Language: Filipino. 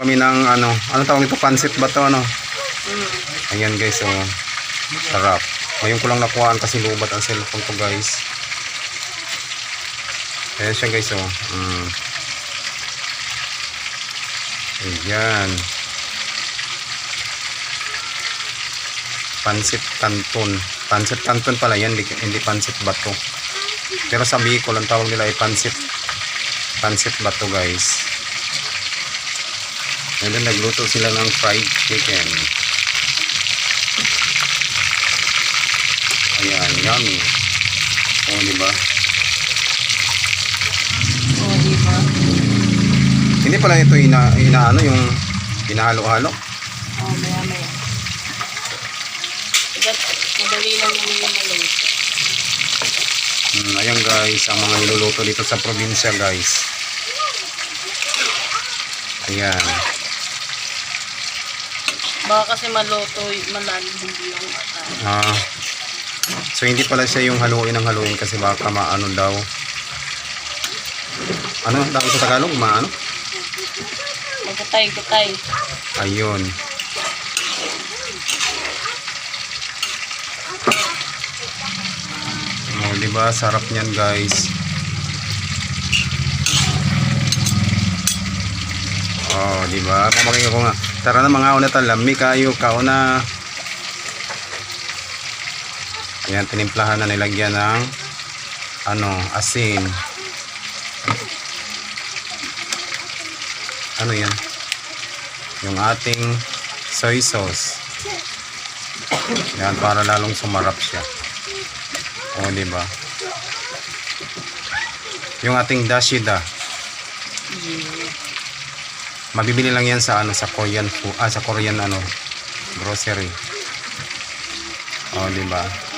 Kami ng ano, ano tawag ito? Pancit ba to ano? Mm. Ayan guys, oh. Sarap. Ngayon ko lang nakuhaan kasi lubat ang cellphone ko guys. Ayan siya guys, oh. Mm. Ayan. Pancit Canton. Pancit Canton pala yan, hindi, hindi Pancit Bato. Pero sa Bicol, ang tawag nila ay Pancit Pancit Bato guys. And then nagluto sila ng fried chicken. Ayan, yummy. O, di ba? Oo, di ba? Hindi pala ito ina, inaano yung hinahalo-halo. Oo, maya maya. Diba, madali lang yung maluto. Hmm, ayan guys, ang mga niluluto dito sa probinsya guys. Ayan. Baka kasi maluto, malalim hindi yung mata. Ah. so hindi pala siya yung haluin ng haluin kasi baka maano daw. Ano daw sa Tagalog? Maano? Magkatay-gatay. Ayun. Oh, di ba? Sarap niyan, guys. Oh, di ba? Pamakin ko nga. Tara na mga una talami kayo kauna. Ayan, tinimplahan na nilagyan ng ano, asin. Ano yan? yung ating soy sauce. Yan, para lalong sumarap siya. O, di ba? Yung ating dashida. Mabibili lang yan sa ano sa Korean food, ah sa Korean ano grocery. O, di ba?